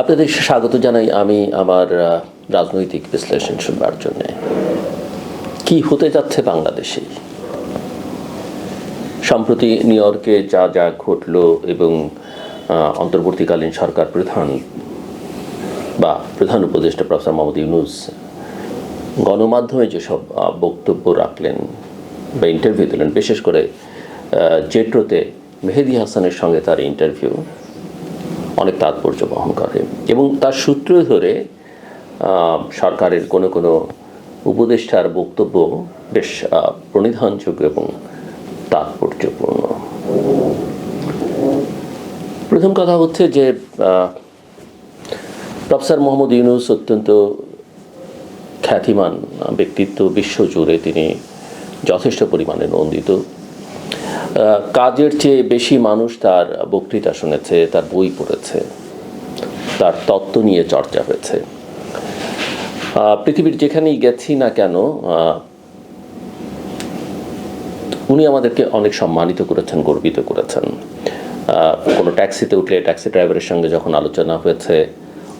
আপনাদের স্বাগত জানাই আমি আমার রাজনৈতিক বিশ্লেষণ শুনবার জন্য। কি হতে যাচ্ছে বাংলাদেশে? সম্প্রতি নিউ ইয়র্কে যা যা ঘটলো এবং অন্তর্বর্তীকালীন সরকার প্রধান বা প্রধান উপদেষ্টা প্রফেসর মোহাম্মদ ইউনুস গণমাধ্যমে যেসব বক্তব্য রাখলেন বা ইন্টারভিউ দিলেন, বিশেষ করে জেট্রোতে মেহেদি হাসানের সঙ্গে তার ইন্টারভিউ অনেক তাৎপর্য বহন করে। এবং তার সূত্র ধরে সরকারের কোনো কোনো উপদেষ্টার বক্তব্য বেশ প্রণিধানযোগ্য এবং তাৎপর্যপূর্ণ। প্রথম কথা হচ্ছে যে প্রফেসর মোহাম্মদ ইউনুস অত্যন্ত খ্যাতিমান ব্যক্তিত্ব, বিশ্বজুড়ে তিনি যথেষ্ট পরিমাণে নন্দিত। কাজের চেয়ে বেশি মানুষ তার বক্তৃতা শুনেছে, তার বই পড়েছে, তার তত্ত্ব নিয়ে চর্চা হয়েছে। পৃথিবীর যেখানেই গেছি না কেন উনি আমাদেরকে অনেক সম্মানিত করেছেন, গর্বিত করেছেন। কোনো ট্যাক্সিতে উঠলে ট্যাক্সি ড্রাইভারের সঙ্গে যখন আলোচনা হয়েছে,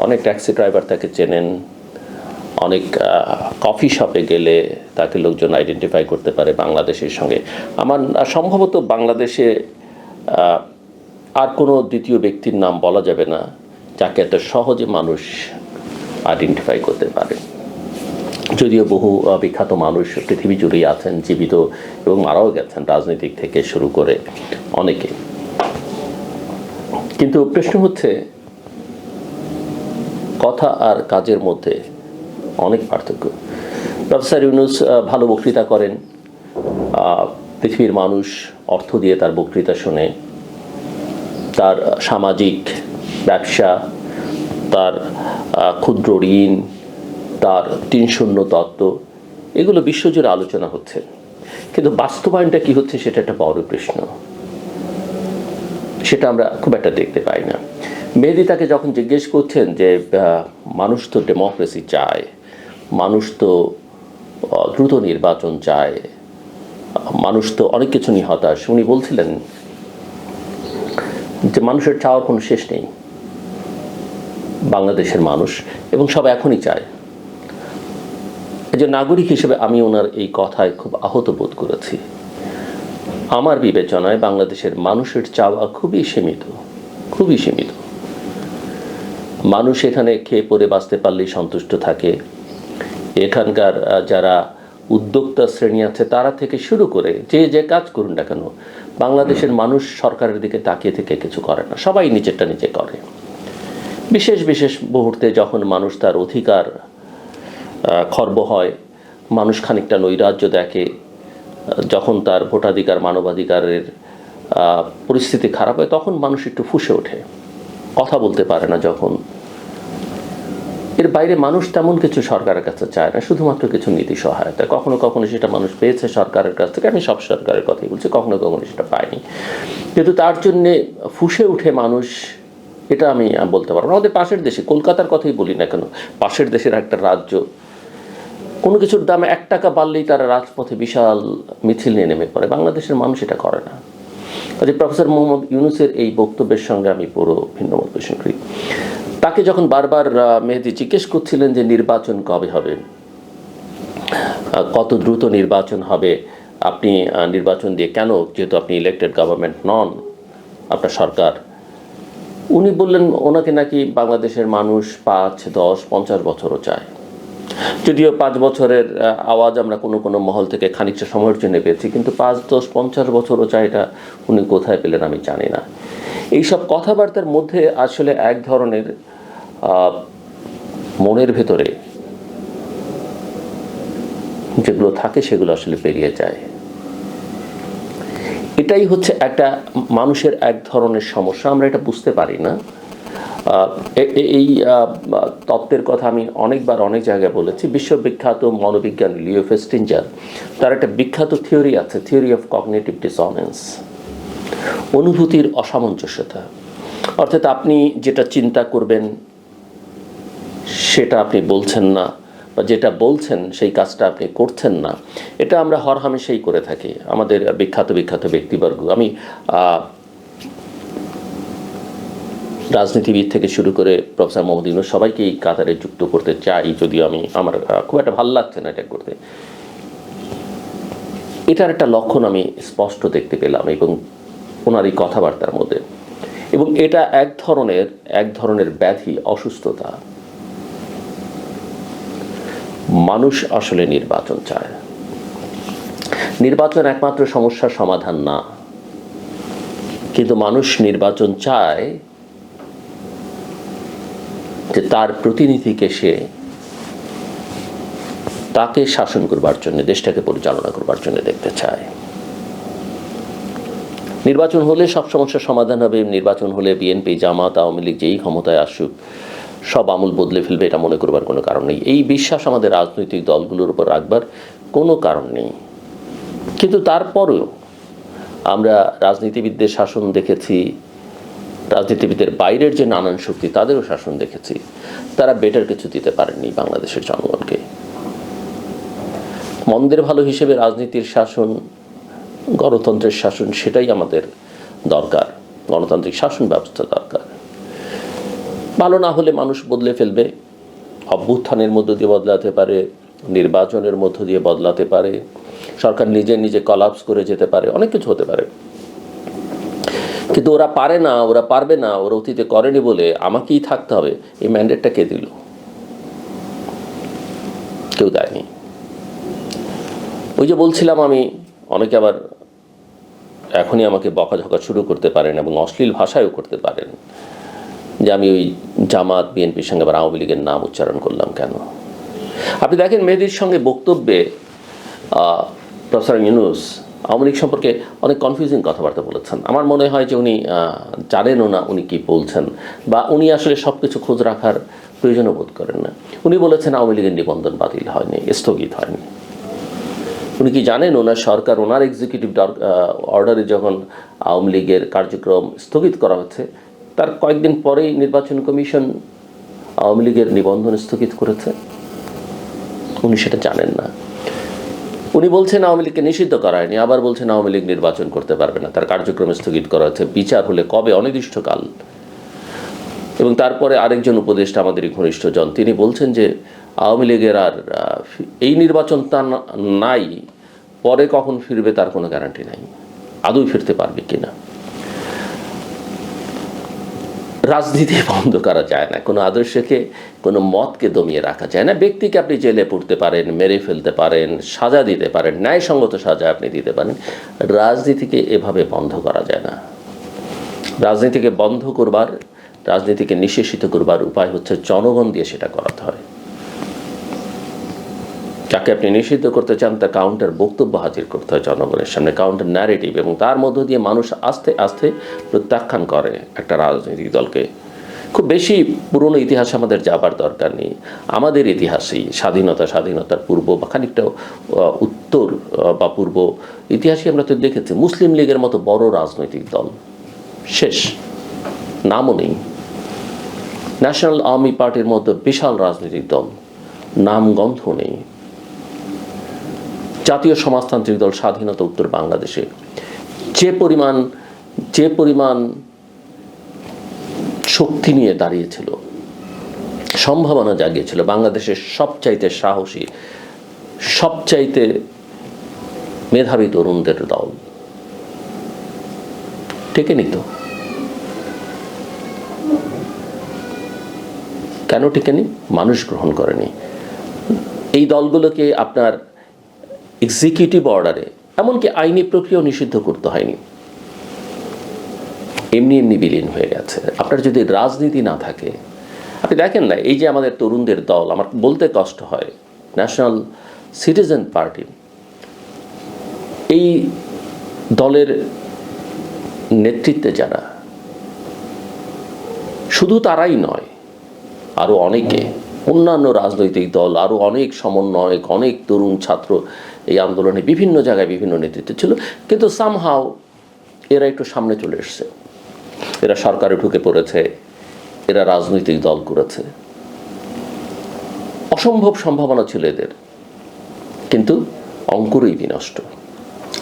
অনেক ট্যাক্সি ড্রাইভার তাকে চেনেন অনেক কফি শপে গেলে তাকে লোকজন আইডেন্টিফাই করতে পারে বাংলাদেশের সঙ্গে। আমার সম্ভবত বাংলাদেশে আর কোনো দ্বিতীয় ব্যক্তির নাম বলা যাবে না, যাকে এত সহজে মানুষ আইডেন্টিফাই করতে পারে। যদিও বহু বিখ্যাত মানুষ পৃথিবী জুড়েই আছেন, জীবিত এবং মারাও গেছেন রাজনীতিক থেকে শুরু করে অনেকে। কিন্তু প্রশ্ন হচ্ছে, কথা আর কাজের মধ্যে অনেক পার্থক্য। প্রফেসর ইউনুস ভালো বক্তৃতা করেন। পৃথিবীর মানুষ অর্থ দিয়ে তার বক্তৃতা শুনে। তার সামাজিক ব্যবসা, তার ক্ষুদ্র ঋণ, তার তিন শূন্য তত্ত্ব, এগুলো বিশ্বজুড়ে আলোচনা হচ্ছে। কিন্তু বাস্তবায়নটা কি হচ্ছে সেটা একটা বড় প্রশ্ন। সেটা আমরা খুব একটা দেখতে পাই না। মেহেদি তাকে যখন জিজ্ঞেস করছেন যে মানুষ তো ডেমোক্রেসি চায় মানুষ তো দ্রুত নির্বাচন চায়। মানুষ তো অনেক কিছু নিয়ে হতাশ। উনি বলছিলেন যে মানুষের চাওয়ার কোনো শেষ নেই। বাংলাদেশের মানুষ, এবং সব এখনই চায়। যে নাগরিক হিসেবে আমি ওনার এই কথায় খুব আহত বোধ করেছি। আমার বিবেচনায় বাংলাদেশের মানুষের চাওয়া খুবই সীমিত খুবই সীমিত। মানুষ এখানে খেয়ে পরে বাঁচতে পারলেই সন্তুষ্ট থাকে। এখানকার যারা উদ্যোক্তা শ্রেণি আছে তারা থেকে শুরু করে যে যে কাজ করুন না কেন বাংলাদেশের মানুষ সরকারের দিকে তাকিয়ে থেকে কিছু করে না। সবাই নিজেরটা নিজে করে। বিশেষ বিশেষ মুহূর্তে যখন মানুষ তার অধিকার খর্ব হয় মানুষ খানিকটা নৈরাজ্য দেখে যখন তার ভোটাধিকার মানবাধিকারের পরিস্থিতি খারাপ হয় তখন মানুষ একটু ফুসে ওঠে। কথা বলতে পারে না যখন এর বাইরে মানুষ তেমন কিছু সরকারের কাছে চায় না, শুধুমাত্র কিছু নীতি সহায়তা। কখনো কখনো সেটা মানুষ পেয়েছে সরকারের কাছ থেকে, আমি সব সরকারের কথাই বলছি, কখনো কখনো সেটা পায়নি। কিন্তু তার জন্যে ফুসে উঠে মানুষ, এটা আমি বলতে পারব আমাদের পাশের দেশে, কলকাতার কথাই বলি না কেন, পাশের দেশের একটা রাজ্য, কোনো কিছুর দাম এক টাকা বাড়লেই তারা রাজপথে বিশাল মিছিল নিয়ে নেমে পড়ে। বাংলাদেশের মানুষ এটা করে না। কাজে প্রফেসর মোহাম্মদ ইউনুসের এই বক্তব্যের সঙ্গে আমি পুরো ভিন্ন মত পোষণ করি। তাকে যখন বারবার মেহেদি জিজ্ঞেস করছিলেন যে নির্বাচন কবে হবে কত দ্রুত নির্বাচন হবে, আপনি নির্বাচন দিয়ে কেন, যেহেতু আপনি ইলেক্টেড গভর্নমেন্ট নন, আপনার সরকার, উনি বললেন, ওনাকে নাকি বাংলাদেশের মানুষ পাঁচ, দশ, পঞ্চাশ বছরও চায়। যদিও পাঁচ বছরের আওয়াজ আমরা কোনো কোনো মহল থেকে খানিকটা সময়ের জন্য পেয়েছি, কিন্তু পাঁচ, দশ, পঞ্চাশ বছরও চাই এটা উনি কোথায় পেলেন আমি জানি না। এইসব কথাবার্তার মধ্যে আসলে এক ধরনের মনের ভেতরে যেগুলো থাকে সেগুলো আসলে পেরিয়ে যায়। এটাই হচ্ছে একটা মানুষের এক ধরনের সমস্যা, আমরা এটা বুঝতে পারি না। এই তত্ত্বের কথা আমি অনেকবার অনেক জায়গায় বলেছি। বিশ্ববিখ্যাত মনোবিজ্ঞানী লিও ফেস্টিঞ্জার তার একটা বিখ্যাত থিওরি আছে, থিওরি অফ কগনেটিভ ডিসঅনেন্স। অনুভূতির অসামঞ্জস্যতা। অর্থাৎ আপনি যেটা চিন্তা করবেন সেটা আপনি বলছেন না বা যেটা বলছেন সেই কাজটা আপনি করছেন না। এটা আমরা হরহামেশাই করে থাকি, আমাদের বিখ্যাত বিখ্যাত ব্যক্তিবর্গ। আমি রাজনীতিবিদ থেকে শুরু করে প্রফেসর মোহাম্মদ সবাইকে এই কাতারে যুক্ত করতে চাই, যদিও আমি, আমার খুব একটা ভালো লাগছে না এটা করতে। এটার একটা লক্ষণ আমি স্পষ্ট দেখতে পেলাম এবং ওনার এই কথাবার্তার মধ্যে। এবং এটা এক ধরনের এক ধরনের ব্যাধি, অসুস্থতা। মানুষ আসলে নির্বাচন চায়। নির্বাচন একমাত্র সমস্যার সমাধান না। কিন্তু মানুষ নির্বাচন চায় যে তার প্রতিনিধিকে সে তাকে শাসন করবার জন্য, দেশটাকে পরিচালনা করবার জন্য দেখতে চায়। নির্বাচন হলে সব সমস্যার সমাধান হবে, নির্বাচন হলে বিএনপি, জামাত, আওয়ামী লীগ যেই ক্ষমতায় আসুক সব আমূল বদলে ফেলবে এটা মনে করবার কোনো কারণ নেই। এই বিশ্বাস আমাদের রাজনৈতিক দলগুলোর উপর রাখবার কোনো কারণ নেই। কিন্তু তারপরেও আমরা রাজনীতিবিদদের শাসন দেখেছি, রাজনীতিবিদের বাইরের যে নানান শক্তি, তাদেরও শাসন দেখেছি। তারা বেটার কিছু দিতে পারেননি বাংলাদেশের জনগণকে। মন্দের ভালো হিসেবে রাজনীতির শাসন, গণতন্ত্রের শাসন, সেটাই আমাদের দরকার। গণতান্ত্রিক শাসন ব্যবস্থা দরকার। ভালো না হলে মানুষ বদলে ফেলবে। অভ্যুত্থানের মধ্য দিয়ে বদলাতে পারে, নির্বাচনের মধ্য দিয়ে বদলাতে পারে, সরকার নিজে নিজে কলাপস করে যেতে পারে, অনেক কিছু হতে পারে। কিন্তু ওরা পারে না, ওরা পারবে না, ওরা অতীতে করেনি বলে আমাকেই থাকতে হবে, এই ম্যান্ডেটটা কে দিল? কেউ দেয়নি। ওই যে বলছিলাম আমি, অনেকে আবার এখনই আমাকে বকাঝকা শুরু করতে পারেন এবং অশ্লীল ভাষায়ও করতে পারেন। যে আমি ওই জামাত, বিএনপির সঙ্গে আবার আওয়ামী লীগের নাম উচ্চারণ করলাম কেন? আপনি দেখেন মেহেদির সঙ্গে বক্তব্যে প্রফেসর ইউনুস আওয়ামী লীগ সম্পর্কে অনেক কনফিউজিং কথাবার্তা বলেছেন। আমার মনে হয় যে উনি জানেনও না উনি কি বলছেন বা উনি আসলে সব কিছু খোঁজ রাখার প্রয়োজনও বোধ করেন না। উনি বলেছেন আওয়ামী লীগের নিবন্ধন বাতিল হয়নি, স্থগিত হয়নি। উনি কি জানেন ওনার সরকার, ওনার এক্সিকিউটিভ অর্ডারে যখন আওয়ামী লীগের কার্যক্রম স্থগিত করা হচ্ছে তার কয়েকদিন পরেই নির্বাচন কমিশন আওয়ামী লীগের নিবন্ধন স্থগিত করেছে। উনি সেটা জানেন না। উনি বলছেন আওয়ামী লীগকে নিষিদ্ধ করা হয়নি আবার বলছেন আওয়ামী লীগ নির্বাচন করতে পারবে না। তার কার্যক্রম স্থগিত করা হচ্ছে বিচার হলে কবে? অনির্দিষ্টকাল। এবং তারপরে আরেকজন উপদেষ্টা আমাদের ঘনিষ্ঠজন তিনি বলছেন যে আওয়ামী লীগের আর এই নির্বাচন তা নাই, পরে কখন ফিরবে তার কোনো গ্যারান্টি নাই। আদৌ ফিরতে পারবে কিনা? রাজনীতি বন্ধ করা যায় না, কোনো আদর্শকে, কোনো মতকে দমিয়ে রাখা যায় না। ব্যক্তিকে আপনি জেলে পড়তে পারেন, মেরে ফেলতে পারেন, সাজা দিতে পারেন, ন্যায়সঙ্গত সাজা আপনি দিতে পারেন, রাজনীতিকে এভাবে বন্ধ করা যায় না। রাজনীতিকে বন্ধ করবার, রাজনীতিকে নিঃশেষিত করবার উপায় হচ্ছে জনগণ দিয়ে সেটা করাতে হয়। যাকে আপনি নিষিদ্ধ করতে চান, তার কাউন্টার বক্তব্য হাজির করতে হয় জনগণের সামনে, কাউন্টার ন্যারেটিভ এবং তার মধ্য দিয়ে মানুষ আস্তে আস্তে প্রত্যাখ্যান করে একটা রাজনৈতিক দলকে। খুব বেশি পুরনো ইতিহাস আমাদের যাবার দরকার নেই। আমাদের ইতিহাসেই স্বাধীনতা, স্বাধীনতার পূর্ব বা খানিকটা উত্তর বা পূর্ব ইতিহাসে আমরা তো দেখেছি, মুসলিম লীগের মতো বড় রাজনৈতিক দল। শেষ। নামও নেই। ন্যাশনাল আর্মি পার্টির মতো বিশাল রাজনৈতিক দল। নাম গন্ধ নেই। জাতীয় সমাজতান্ত্রিক দল স্বাধীনতা উত্তর বাংলাদেশে। যে পরিমাণ যে পরিমাণ শক্তি নিয়ে দাঁড়িয়েছিল, সম্ভাবনা জাগিয়েছিল, বাংলাদেশের সবচাইতে সাহসী, সবচাইতে মেধাবী তরুণদের দল। টেকেনি তো কেন টেকেনি মানুষ গ্রহণ করেনি। এই দলগুলোকে আপনার এক্সিকিউটিভ অর্ডারে এমনকি আইনি প্রক্রিয়াও নিষিদ্ধ করতে হয়নি। এমনি এমনি বিলীন হয়ে গেছে। আপনার যদি রাজনীতি না থাকে, আপনি দেখেন না, এই যে আমাদের তরুণদের দল, আমার বলতে কষ্ট হয় ন্যাশনাল সিটিজেন পার্টি এই দলের নেতৃত্বে যারা, শুধু তারাই নয় আরও অনেকে অন্যান্য রাজনৈতিক দল আরও অনেক সমন্বয়ক, অনেক তরুণ ছাত্র এই আন্দোলনে বিভিন্ন জায়গায় বিভিন্ন নেতৃত্ব ছিল। কিন্তু সামহাও এরা একটু সামনে চলে এসছে। এরা সরকারে ঢুকে পড়েছে, এরা রাজনৈতিক দল করেছে। অসম্ভব সম্ভাবনা ছিল এদের। কিন্তু অঙ্কুরই বিনষ্ট।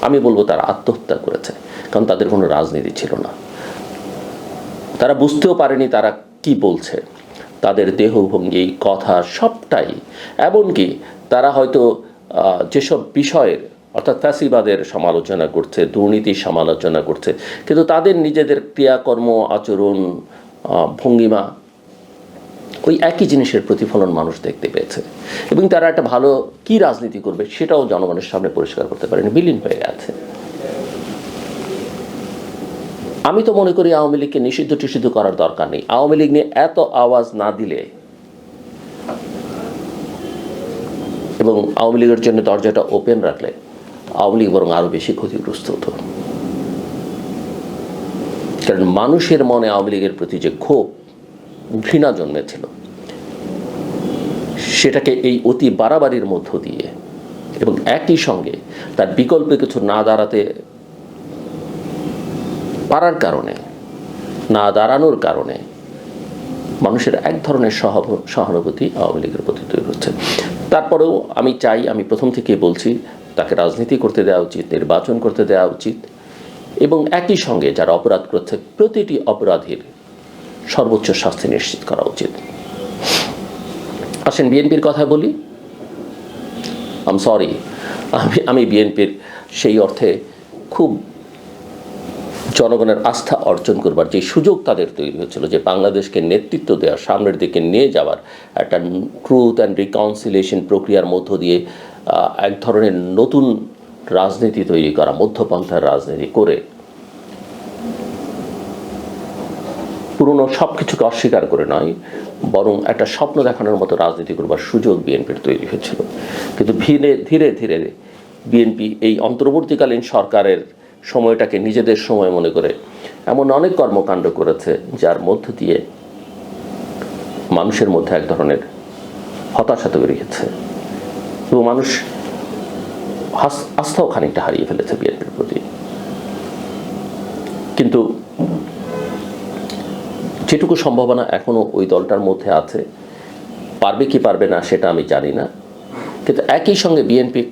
আমি বলব তারা আত্মহত্যা করেছে, কারণ তাদের কোনো রাজনীতি ছিল না। তারা বুঝতেও পারেনি তারা কি বলছে। তাদের দেহভঙ্গি, কথা সবটাই। এমনকি তারা হয়তো যেসব বিষয়ের, অর্থাৎ ফ্যাসিবাদের সমালোচনা করছে, দুর্নীতির সমালোচনা করছে, কিন্তু তাদের নিজেদের ক্রিয়াকর্ম, আচরণ ভঙ্গিমা, ওই একই জিনিসের প্রতিফলন মানুষ দেখতে পেয়েছে। এবং তারা একটা ভালো কি রাজনীতি করবে সেটাও জনগণের সামনে পরিষ্কার করতে পারেনি, বিলীন হয়ে গেছে। আমি তো মনে করি আওয়ামী লীগকে নিষিদ্ধ টিষিদ্ধ করার দরকার নেই। আওয়ামী লীগ নিয়ে এত আওয়াজ না দিলে এবং আওয়ামী লীগের জন্য দরজাটা ওপেন রাখলে আওয়ামী লীগ বরং আরও বেশি ক্ষতিগ্রস্ত হতো। কারণ মানুষের মনে আওয়ামী লীগের প্রতি যে ক্ষোভ, ঘৃণা জন্মেছিল, সেটাকে এই অতি বাড়াবাড়ির মধ্য দিয়ে এবং একই সঙ্গে তার বিকল্পে কিছু না দাঁড়াতে পারার কারণে, না দাঁড়ানোর কারণে মানুষের এক ধরনের সহাব- সহানুভূতি আওয়ামী লীগের প্রতি তৈরি হচ্ছে। তারপরেও আমি চাই, আমি প্রথম থেকেই বলছি, তাকে রাজনীতি করতে দেওয়া উচিত, নির্বাচন করতে দেওয়া উচিত এবং একই সঙ্গে যারা অপরাধ করছে, প্রতিটি অপরাধীর সর্বোচ্চ শাস্তি নিশ্চিত করা উচিত। আসেন বিএনপির কথা বলি। আম সরি আমি আমি বিএনপির সেই অর্থে খুব জনগণের আস্থা অর্জন করবার যে সুযোগ তাদের তৈরি হয়েছিল যে বাংলাদেশকে নেতৃত্ব দেওয়ার, সামনের দিকে নিয়ে যাওয়ার একটা ট্রুথ অ্যান্ড রিকাউন্সিলেশন প্রক্রিয়ার মধ্য দিয়ে এক ধরনের নতুন রাজনীতি তৈরি করা, মধ্যপন্থার রাজনীতি করে পুরনো সব কিছুকে অস্বীকার করে নয়, বরং একটা স্বপ্ন দেখানোর মতো রাজনীতি করবার সুযোগ বিএনপির তৈরি হয়েছিল কিন্তু ধীরে ধীরে ধীরে বিএনপি এই অন্তর্বর্তীকালীন সরকারের সময়টাকে নিজেদের সময় মনে করে। এমন অনেক কর্মকাণ্ড করেছে যার মধ্য দিয়ে মানুষের মধ্যে এক ধরনের হতাশা তৈরি হয়েছে। এবং মানুষ আস্থাও খানিকটা হারিয়ে ফেলেছে বিএনপির প্রতি। কিন্তু যেটুকু সম্ভাবনা এখনও ওই দলটার মধ্যে আছে, পারবে কি পারবে না সেটা আমি জানি না। কিন্তু একই সঙ্গে বিএনপি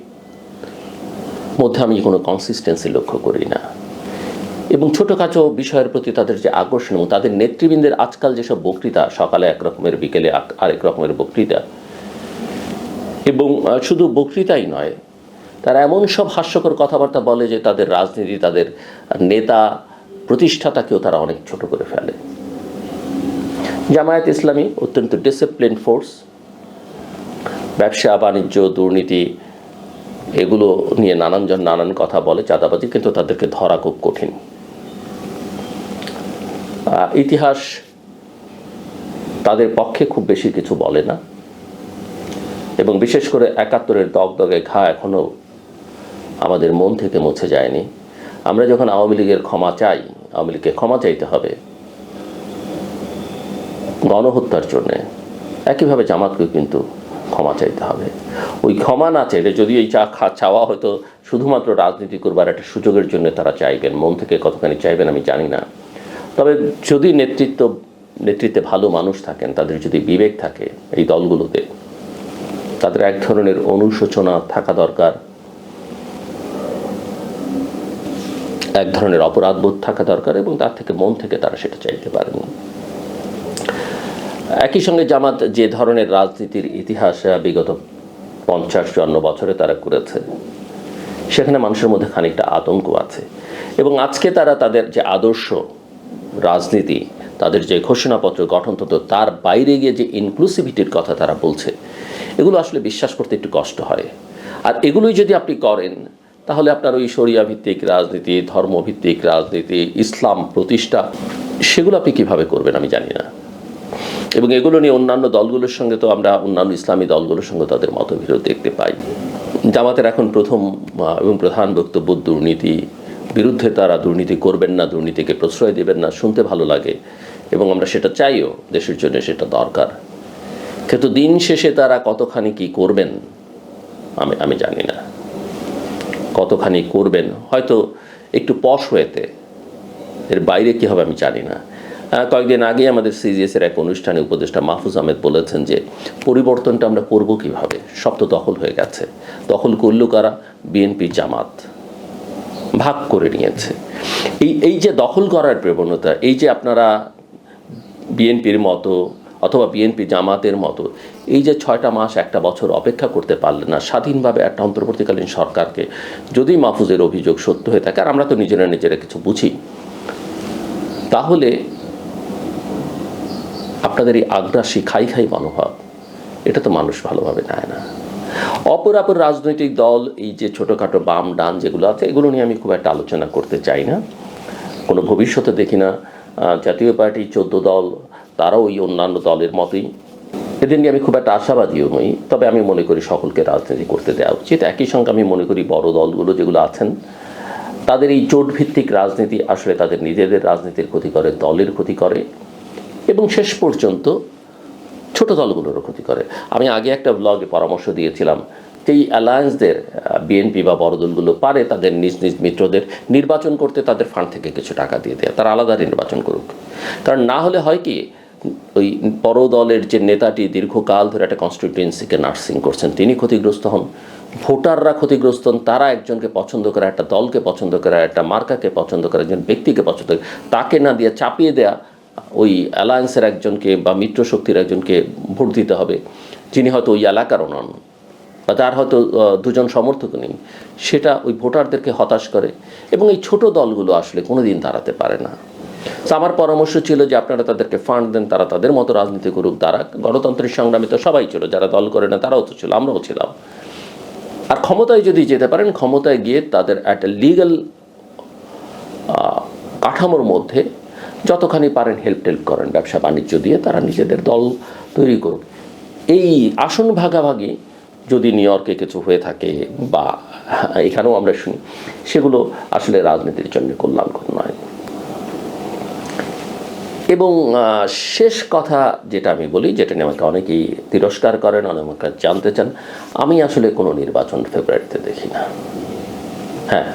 মধ্যে আমি কোনো কনসিস্টেন্সি লক্ষ্য করি না। এবং ছোটোখাটো বিষয়ের প্রতি তাদের যে আকর্ষণ এবং তাদের নেতৃবৃন্দের আজকাল যেসব বক্তৃতা, সকালে এক রকমের, বিকেলে আরেক রকমের বক্তৃতা, এবং শুধু বক্তৃতাই নয়, তারা এমন সব হাস্যকর কথাবার্তা বলে যে তাদের রাজনীতি, তাদের নেতা প্রতিষ্ঠাতাকেও তারা অনেক ছোট করে ফেলে। জামায়াত ইসলামী অত্যন্ত ডিসিপ্লিন ফোর্স ব্যবসা, বাণিজ্য, দুর্নীতি এগুলো নিয়ে নানানজন নানান কথা বলে চাঁদাবাজি, কিন্তু তাদেরকে ধরা খুব কঠিন। ইতিহাস তাদের পক্ষে খুব বেশি কিছু বলে না। এবং বিশেষ করে একাত্তরের দগদগে ঘা এখনও আমাদের মন থেকে মুছে যায়নি। আমরা যখন আওয়ামী লীগের ক্ষমা চাই, আওয়ামী লীগকে ক্ষমা চাইতে হবে গণহত্যার জন্যে। একইভাবে জামাতকেও কিন্তু ক্ষমা চাইতে হবে। ওই ক্ষমা না চাইলে যদি এই চা খা, চাওয়া হয়তো শুধুমাত্র রাজনীতি করবার একটা সুযোগের জন্য তারা চাইবেন। মন থেকে কতখানি চাইবেন আমি জানি না। তবে যদি নেতৃত্ব, নেতৃত্বে ভালো মানুষ থাকেন, তাদের যদি বিবেক থাকে এই দলগুলোতে, তাদের এক ধরনের অনুশোচনা থাকা দরকার, এক ধরনের অপরাধবোধ থাকা দরকার এবং তার থেকে মন থেকে তারা সেটা চাইতে পারেন। একই সঙ্গে জামাত যে ধরনের রাজনীতির ইতিহাস বিগত পঞ্চাশ চুয়ান্ন বছরে তারা করেছে, সেখানে মানুষের মধ্যে খানিকটা আতঙ্ক আছে। এবং আজকে তারা তাদের যে আদর্শ রাজনীতি, তাদের যে ঘোষণাপত্র, গঠনতন্ত্র, তার বাইরে গিয়ে যে ইনক্লুসিভিটির কথা তারা বলছে, এগুলো আসলে বিশ্বাস করতে একটু কষ্ট হয়। আর এগুলোই যদি আপনি করেন, তাহলে আপনার ওই শরিয়া ভিত্তিক রাজনীতি, ধর্মভিত্তিক রাজনীতি, ইসলাম প্রতিষ্ঠা, সেগুলো আপনি কীভাবে করবেন আমি জানি না। এবং এগুলো নিয়ে অন্যান্য দলগুলোর সঙ্গে তো আমরা অন্যান্য ইসলামী দলগুলোর সঙ্গে তাদের মতবিরোধ দেখতে পাই। জামাতের এখন প্রথম এবং প্রধান বক্তব্য দুর্নীতি। বিরুদ্ধে তারা দুর্নীতি করবেন না, দুর্নীতিকে প্রশ্রয় দেবেন না, শুনতে ভালো লাগে। এবং আমরা সেটা চাইও, দেশের জন্য সেটা দরকার। কিন্তু দিন শেষে তারা কতখানি কি করবেন, আমি আমি জানি না। কতখানি করবেন, হয়তো একটু পশ হয়েতে। এর বাইরে কী হবে আমি জানি না। কয়েকদিন আগে আমাদের সিজিএস এর এক অনুষ্ঠানে উপদেষ্টা মাহফুজ আহমেদ বলেছেন যে, পরিবর্তনটা আমরা করব কীভাবে? সব তো দখল হয়ে গেছে। দখল করল কারা? বিএনপি জামাত। ভাগ করে নিয়েছে। এই এই যে দখল করার প্রবণতা, এই যে আপনারা বিএনপির মতো অথবা বিএনপি জামাতের মতো, এই যে ছয়টা মাস একটা বছর অপেক্ষা করতে পারলে না, স্বাধীনভাবে একটা অন্তর্বর্তীকালীন সরকারকে যদি মাহফুজের অভিযোগ সত্য হয়ে থাকে, আর আমরা তো নিজেরা নিজেরা কিছু বুঝি, তাহলে আপনাদের এই আগ্রাসী খাই খাই মনোভাব, এটা তো মানুষ ভালোভাবে নেয় না। অপর অপর রাজনৈতিক দল, এই যে ছোটোখাটো বাম ডান যেগুলো আছে, এগুলো নিয়ে আমি খুব একটা আলোচনা করতে চাই না। কোনো ভবিষ্যতে দেখি না জাতীয় পার্টি চোদ্দ দল, তারাও ওই অন্যান্য দলের মতোই। এদের নিয়ে আমি খুব একটা আশাবাদীও নই, তবে আমি মনে করি সকলকে রাজনীতি করতে দেওয়া উচিত। একই সঙ্গে আমি মনে করি বড় দলগুলো যেগুলো আছেন, তাদের এই জোট ভিত্তিক রাজনীতি আসলে তাদের নিজেদের রাজনীতির ক্ষতি করে, দলের ক্ষতি করে। এবং শেষ পর্যন্ত ছোট দলগুলোরও ক্ষতি করে। আমি আগে একটা ব্লগে পরামর্শ দিয়েছিলাম এই অ্যালায়েন্সদের বিএনপি বা বড় দলগুলো পারে তাদের নিজ নিজ মিত্রদের নির্বাচন করতে তাদের ফান্ড থেকে কিছু টাকা দিয়ে দেয়। তারা আলাদা নির্বাচন করুক। কারণ না হলে হয় কি, ওই বড় দলের যে নেতাটি দীর্ঘকাল ধরে একটা কনস্টিটুয়েন্সিকে নার্সিং করছেন, তিনি ক্ষতিগ্রস্ত হন। ভোটাররা ক্ষতিগ্রস্ত হন, তারা একজনকে পছন্দ করে, একটা দলকে পছন্দ করে, একটা মার্কাকে পছন্দ করে, একজন ব্যক্তিকে পছন্দ করে, তাকে না দিয়ে চাপিয়ে দেয়া ওই অ্যালায়েন্সের একজনকে বা মিত্র শক্তির একজনকে ভোট দিতে হবে। যিনি হয়তো ওই এলাকারও নন বা তার হয়তো দুজন সমর্থক নেই। সেটা ওই ভোটারদেরকে হতাশ করে এবং এই ছোট দলগুলো আসলে কোনো দিন দাঁড়াতে পারে না। তো আমার পরামর্শ ছিল যে আপনারা তাদেরকে ফান্ড দেন, তারা তাদের মতো রাজনীতি করুক, তারা গণতন্ত্রের সংগ্রামে তো সবাই ছিল, যারা দল করে না তারাও তো ছিল, আমরাও ছিলাম। আর ক্ষমতায় যদি যেতে পারেন, ক্ষমতায় গিয়ে তাদের একটা লিগ্যাল কাঠামোর মধ্যে যতখানি পারেন হেল্প টেল্প করেন, ব্যবসা বাণিজ্য দিয়ে তারা নিজেদের দল তৈরি করুক। এই আসন ভাগাভাগি যদি নিউ ইয়র্কে কিছু হয়ে থাকে বা এখানেও আমরা শুনি, সেগুলো আসলে রাজনীতির জন্য কল্যাণকর নয়। এবং শেষ কথা যেটা আমি বলি, যেটা নিয়ে আমাকে অনেকেই তিরস্কার করেন, অনেক জানতে চান, আমি আসলে কোনো নির্বাচন ফেব্রুয়ারিতে দেখি না। হ্যাঁ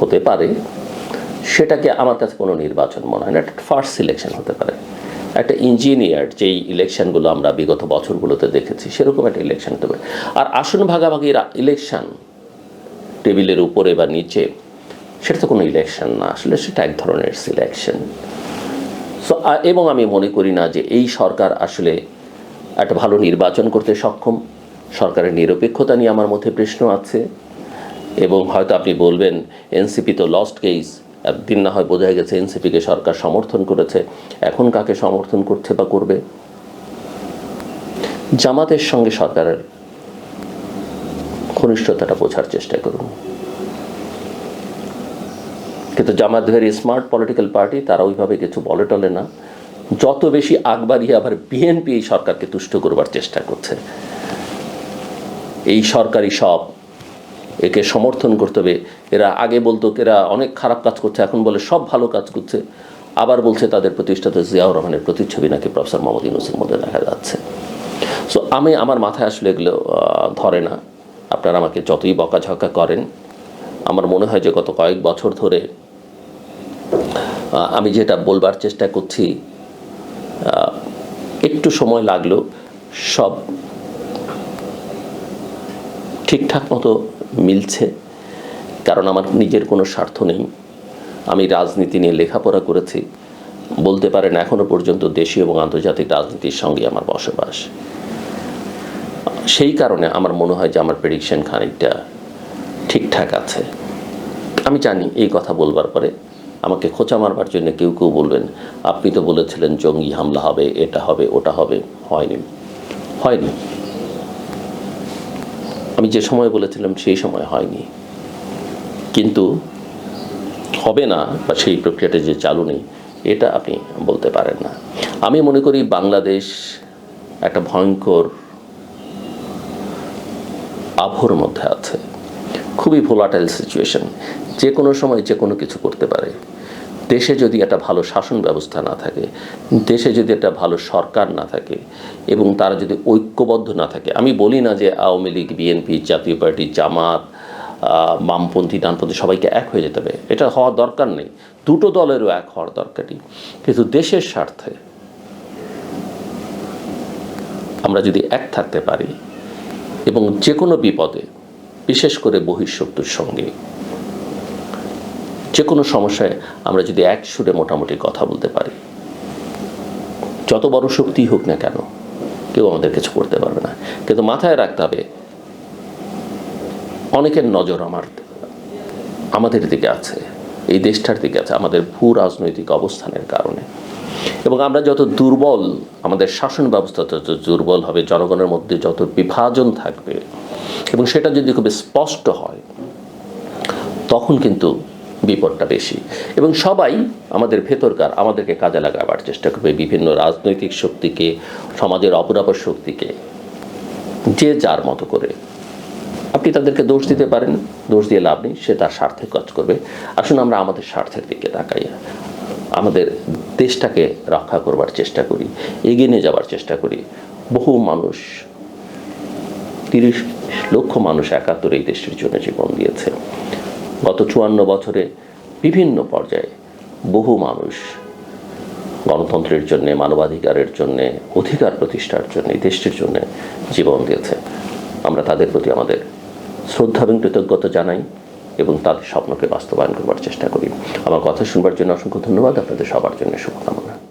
হতে পারে। সেটাকে আমার কাছে কোনো নির্বাচন মনে হয় না। একটা ফার্স্ট সিলেকশন হতে পারে। একটা ইঞ্জিনিয়ার যেই ইলেকশনগুলো আমরা বিগত বছরগুলোতে দেখেছি, সেরকম একটা ইলেকশন হতে পারে। আর আসন ভাগাভাগির ইলেকশন টেবিলের উপরে বা নিচে, সেটা তো কোনো ইলেকশন না। আসলে সেটা এক ধরনের সিলেকশন সো এবং আমি মনে করি না যে এই সরকার আসলে একটা ভালো নির্বাচন করতে সক্ষম। সরকারের নিরপেক্ষতা নিয়ে আমার মধ্যে প্রশ্ন আছে। এবং হয়তো আপনি বলবেন এনসিপি তো লস্ট কেস একদিন না হয় বোঝা গেছে, এনসিপিকে সরকার সমর্থন করেছে। এখন কাকে সমর্থন করছে বা করবে? জামাতের সঙ্গে সরকারের ঘনিষ্ঠতাটা বোঝার চেষ্টা করুন। কিন্তু Jamaat very smart political party তারা ওইভাবে কিছু বলে টলে না। যত বেশি আগ বাড়িয়ে আবার বিএনপি এই সরকারকে তুষ্ট করবার চেষ্টা করছে। এই সরকারি সব একে সমর্থন করতে হবে। এরা আগে বলতো, এরা অনেক খারাপ কাজ করছে, এখন বলে সব ভালো কাজ করছে। আবার বলছে তাদের প্রতিষ্ঠাতা জিয়াউর রহমানের প্রতিচ্ছবি নাকি প্রফেসর মোহাম্মদ ইউনুসের মধ্যে দেখা যাচ্ছে। সো আমি আমার মাথায় আসলে এগুলো ধরে না। আপনারা আমাকে যতই বকাঝকা করেন, আমার মনে হয় যে গত কয়েক বছর ধরে আমি যেটা বলবার চেষ্টা করছি একটু সময় লাগল সব ঠিকঠাক মতো মিলছে, কারণ আমার নিজের কোনো স্বার্থ নেই। আমি রাজনীতি নিয়ে লেখাপড়া করেছি। বলতে পারেন এখনও পর্যন্ত দেশীয় এবং আন্তর্জাতিক রাজনীতির সঙ্গে আমার বসবাস। সেই কারণে আমার মনে হয় যে আমার প্রেডিকশন খানিকটা ঠিকঠাক আছে। আমি জানি এই কথা বলবার পরে আমাকে খোঁচা মারবার জন্য কেউ কেউ বলবেন, আপনি তো বলেছিলেন জঙ্গি হামলা হবে, এটা হবে, ওটা হবে। হয়নি। হয়নি। আমি যে সময় বলেছিলাম সেই সময় হয়নি। কিন্তু হবে না বা সেই প্রক্রিয়াটা যে চালু নেই, এটা আপনি বলতে পারেন না। আমি মনে করি বাংলাদেশ একটা ভয়ঙ্কর আভোর মধ্যে আছে। খুবই ভোলাটাইল সিচুয়েশন যে কোনো সময় যে কোনো কিছু করতে পারে। দেশে যদি একটা ভালো শাসন ব্যবস্থা না থাকে, দেশে যদি একটা ভালো সরকার না থাকে এবং তারা যদি ঐক্যবদ্ধ না থাকে, আমি বলি না যে Awami League, BNP, Jatiya Party, Jamaat বামপন্থী, ডানপন্থী সবাইকে এক হয়ে যেতে হবে। এটা হওয়ার দরকার নেই। দুটো দলেরও এক হওয়ার দরকারই কিন্তু দেশের স্বার্থে আমরা যদি এক থাকতে পারি এবং যে কোনো বিপদে, বিশেষ করে বহিঃশক্তির সঙ্গে যে কোনো সমস্যায় আমরা যদি এক সুরে মোটামুটি কথা বলতে পারি। যত বড় শক্তি হোক না কেন, কেউ আমাদের কিছু করতে পারবে না। কিন্তু মাথায় রাখতে হবে, অনেকের নজর আমার, আমাদের দিকে আছে, এই দেশটার দিকে আছে, আমাদের ভূ রাজনৈতিক অবস্থানের কারণে। এবং আমরা যত দুর্বল, আমাদের শাসন ব্যবস্থা যত দুর্বল হবে, জনগণের মধ্যে যত বিভাজন থাকবে। এবং সেটা যদি খুব স্পষ্ট হয়, তখন কিন্তু বিপদটা বেশি। এবং সবাই আমাদের ভেতরকার আমাদেরকে কাজে লাগাবার চেষ্টা করবে বিভিন্ন রাজনৈতিক শক্তিকে, সমাজের অপরাপর শক্তিকে, যে যার মতো করে। আপনি তাদেরকে দোষ দিতে পারেন, দোষ দিয়ে লাভ নেই, সে তার স্বার্থে কাজ করবে। আসুন আমরা আমাদের স্বার্থের দিকে তাকাই। আমাদের দেশটাকে রক্ষা করবার চেষ্টা করি, এগিয়ে নিয়ে যাওয়ার চেষ্টা করি। বহু মানুষ, তিরিশ লক্ষ মানুষ একাত্তর এই দেশের জন্য জীবন দিয়েছে। গত চুয়ান্ন বছরে বিভিন্ন পর্যায়ে বহু মানুষ গণতন্ত্রের জন্য, মানবাধিকারের জন্য, অধিকার প্রতিষ্ঠার জন্য, দেশটির জন্য জীবন দিয়েছে। আমরা তাদের প্রতি আমাদের শ্রদ্ধা এবং কৃতজ্ঞতা জানাই এবং তাদের স্বপ্নকে বাস্তবায়ন করবার চেষ্টা করি। আমার কথা শুনবার জন্য অসংখ্য ধন্যবাদ। আপনাদের সবার জন্য শুভকামনা।